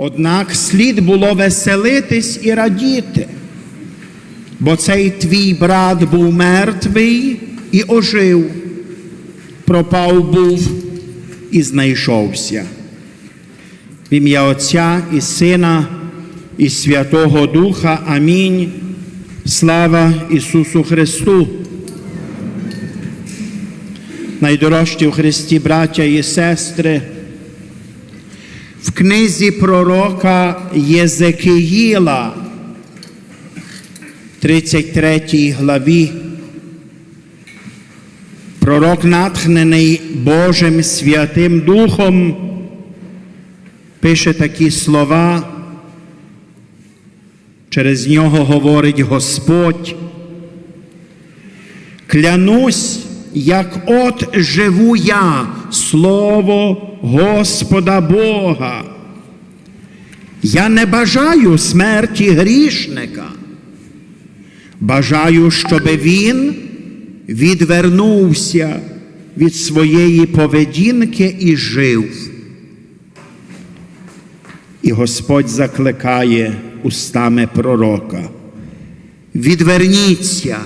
Однак слід було веселитись і радіти, бо цей твій брат був мертвий і ожив, пропав був і знайшовся. В ім'я Отця і Сина і Святого Духа. Амінь. Слава Ісусу Христу. Найдорожчі в Христі, браття і сестри, в книзі пророка Єзекиїла, 33 главі, пророк, натхнений Божим Святим Духом, пише такі слова, через нього говорить Господь. Клянусь, як от живу я, слово Господа Бога. Я не бажаю смерті грішника. Бажаю, щоб він відвернувся від своєї поведінки і жив. І Господь закликає устами пророка. Відверніться,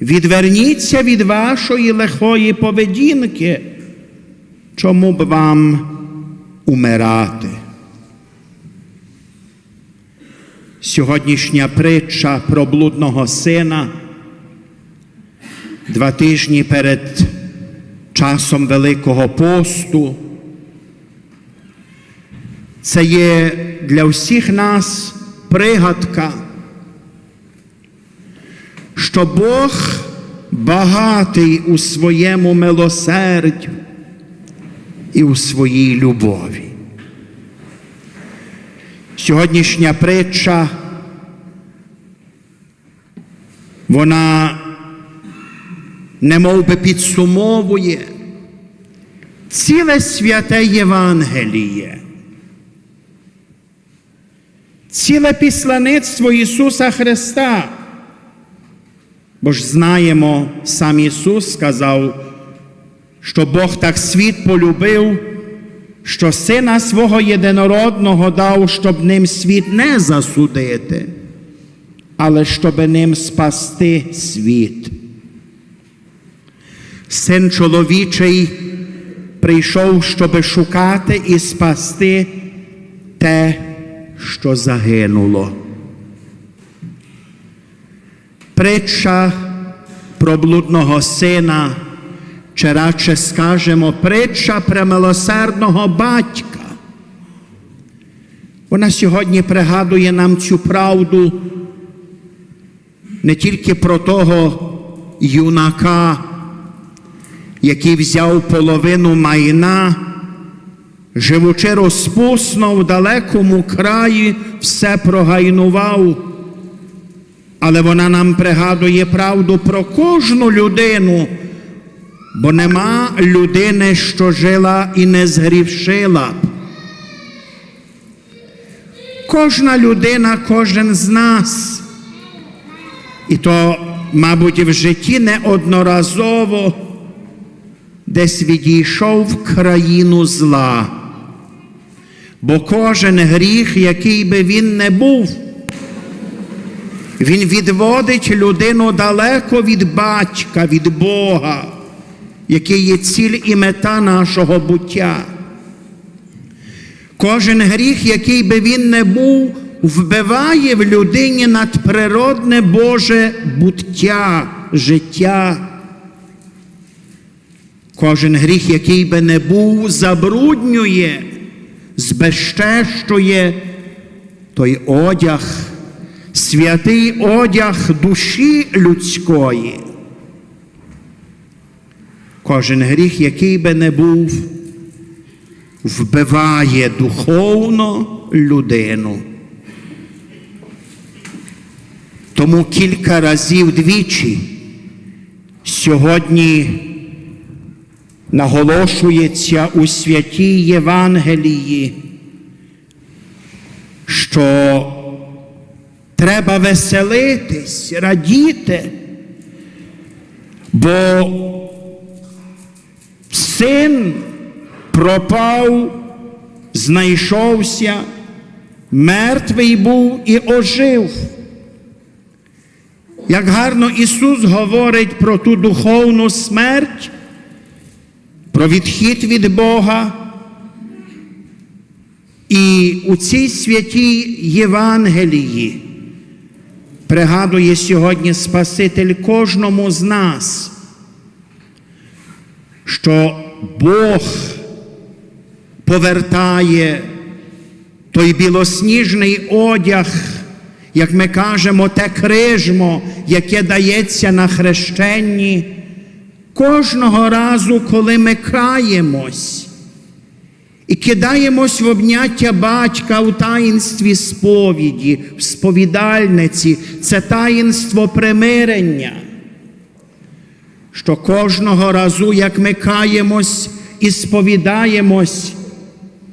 відверніться від вашої лихої поведінки, чому б вам умирати. Сьогоднішня притча про блудного сина два тижні перед часом Великого посту. Це є для всіх нас пригадка, що Бог багатий у своєму милосердю і у своїй любові. Сьогоднішня притча, вона немов би підсумовує ціле святе Євангеліє, ціле післаництво Ісуса Христа. Бо ж знаємо, сам Ісус сказав, що Бог так світ полюбив, що Сина свого єдинородного дав, щоб ним світ не засудити, але щоб ним спасти світ. Син чоловічий прийшов, щоб шукати і спасти те, що загинуло. Притча про блудного сина, чи радше скажемо, притча про милосердного батька. Вона сьогодні пригадує нам цю правду не тільки про того юнака, який взяв половину майна, живучи розпусно в далекому краї, все прогайнував. Але вона нам пригадує правду про кожну людину, бо нема людини, що жила і не згрішила. б. Кожна людина, кожен з нас. І то, мабуть, в житті неодноразово десь відійшов в країну зла. Бо кожен гріх, який би він не був, він відводить людину далеко від батька, від Бога, який є ціль і мета нашого буття. Кожен гріх, який би він не був, вбиває в людині надприродне Боже буття, життя. Кожен гріх, який би не був, забруднює, збезчещує той одяг, святий одяг душі людської. Кожен гріх, який би не був, вбиває духовно людину. Тому кілька разів двічі сьогодні наголошується у святій Євангелії, що треба веселитись, радіти, бо син пропав, знайшовся, мертвий був і ожив. Як гарно Ісус говорить про ту духовну смерть, про відхід від Бога. І у цій святій Євангелії пригадує сьогодні Спаситель кожному з нас, що Бог повертає той білосніжний одяг, як ми кажемо, те крижмо, яке дається на хрещенні, кожного разу, коли ми каємось і кидаємось в обняття батька у таїнстві сповіді, в сповідальниці, це таїнство примирення. Що кожного разу, як ми каємось і сповідаємось,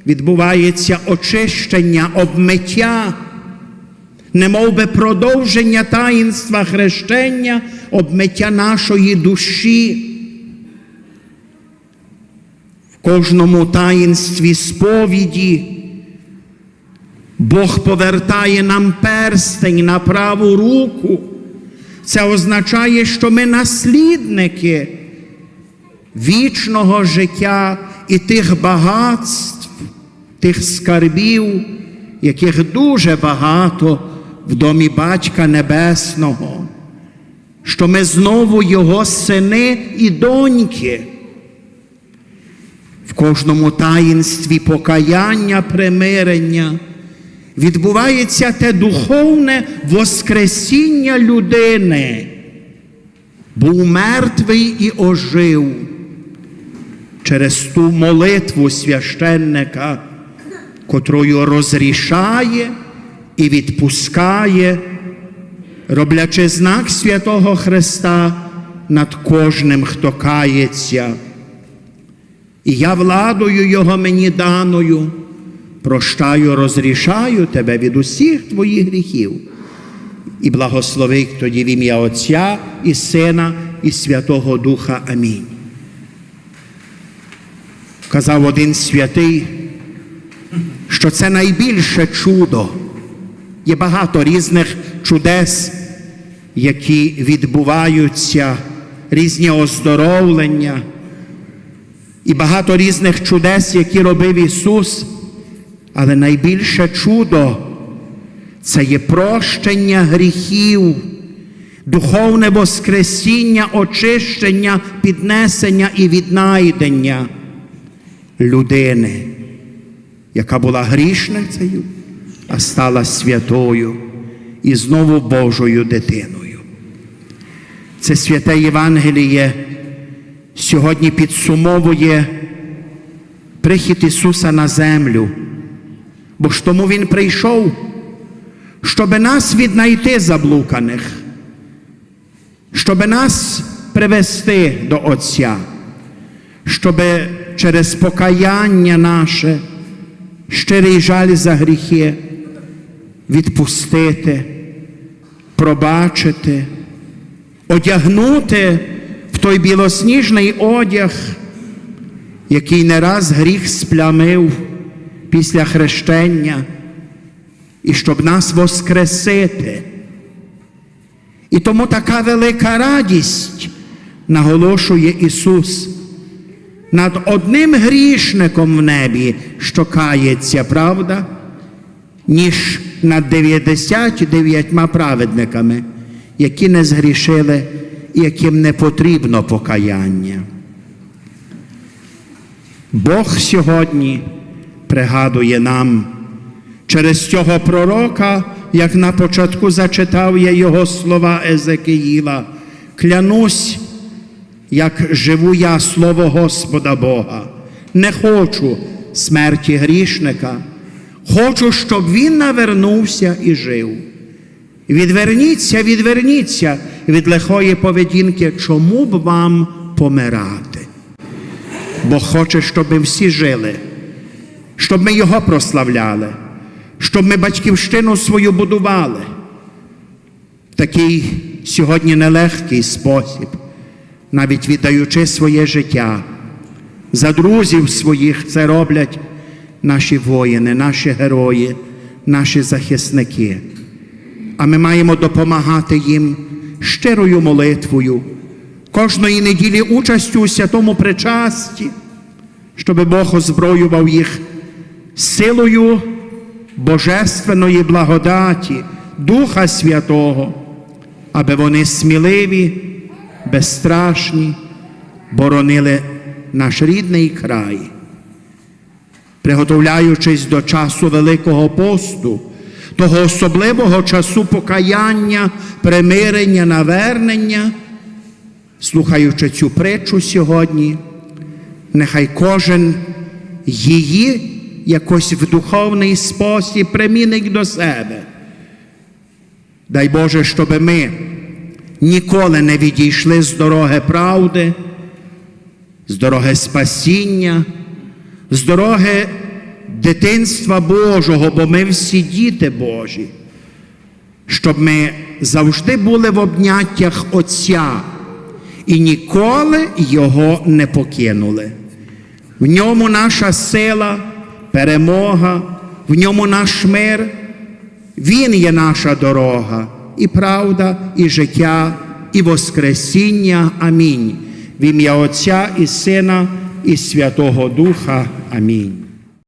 відбувається очищення, обмиття, немов би продовження таїнства хрещення, обмиття нашої душі. В кожному таїнстві сповіді Бог повертає нам перстень на праву руку. Це означає, що ми наслідники вічного життя і тих багатств, тих скарбів, яких дуже багато в домі Батька Небесного, що ми знову Його сини і доньки. В кожному таїнстві покаяння, примирення відбувається те духовне воскресіння людини. Був мертвий і ожив через ту молитву священника, котрою розрішає і відпускає, роблячи знак святого Христа над кожним, хто кається. І я владою Його мені даною прощаю, розрішаю тебе від усіх твоїх гріхів. І благословить тоді в ім'я Отця і Сина, і Святого Духа. Амінь. Казав один святий, що це найбільше чудо. Є багато різних чудес, які відбуваються, різні оздоровлення, і багато різних чудес, які робив Ісус. Але найбільше чудо це є прощення гріхів, духовне воскресіння, очищення, піднесення і віднайдення людини, яка була грішницею, а стала святою і знову Божою дитиною. Це святе Євангеліє сьогодні підсумовує прихід Ісуса на землю. Бо ж тому Він прийшов, щоб нас віднайти заблуканих, щоб нас привести до Отця, щоб через покаяння наше, щирий жаль за гріхи відпустити, пробачити, одягнути в той білосніжний одяг, який не раз гріх сплямив після хрещення, і щоб нас воскресити. І тому така велика радість наголошує Ісус над одним грішником в небі, що кається, правда, ніж над 99 праведниками, які не згрішили яким не потрібно покаяння. Бог сьогодні пригадує нам через цього пророка, як на початку зачитав я його слова Езекиїла, клянусь, як живу я слово Господа Бога, не хочу смерті грішника, хочу, щоб він навернувся і жив. Відверніться, відверніться від лихої поведінки, чому б вам помирати? Бо хоче, щоб всі жили щоб ми Його прославляли, щоб ми батьківщину свою будували. Такий сьогодні нелегкий спосіб, навіть віддаючи своє життя. За друзів своїх це роблять наші воїни, наші герої, наші захисники. А ми маємо допомагати їм щирою молитвою, кожної неділі участю у святому причасті, щоб Бог озброював їх силою божественної благодаті, Духа Святого, аби вони сміливі, безстрашні, боронили наш рідний край. Приготовляючись до часу Великого посту, того особливого часу покаяння, примирення, навернення, слухаючи цю притчу сьогодні, нехай кожен її якось в духовний спосіб примінить до себе. Дай Боже, щоб ми ніколи не відійшли з дороги правди, з дороги спасіння, з дороги дитинства Божого, бо ми всі діти Божі, щоб ми завжди були в обняттях Отця і ніколи Його не покинули. В ньому наша сила, перемога, в ньому наш мир. Він є наша дорога, і правда, і життя, і Воскресіння. Амінь. В ім'я Отця і Сина, і Святого Духа. Амінь.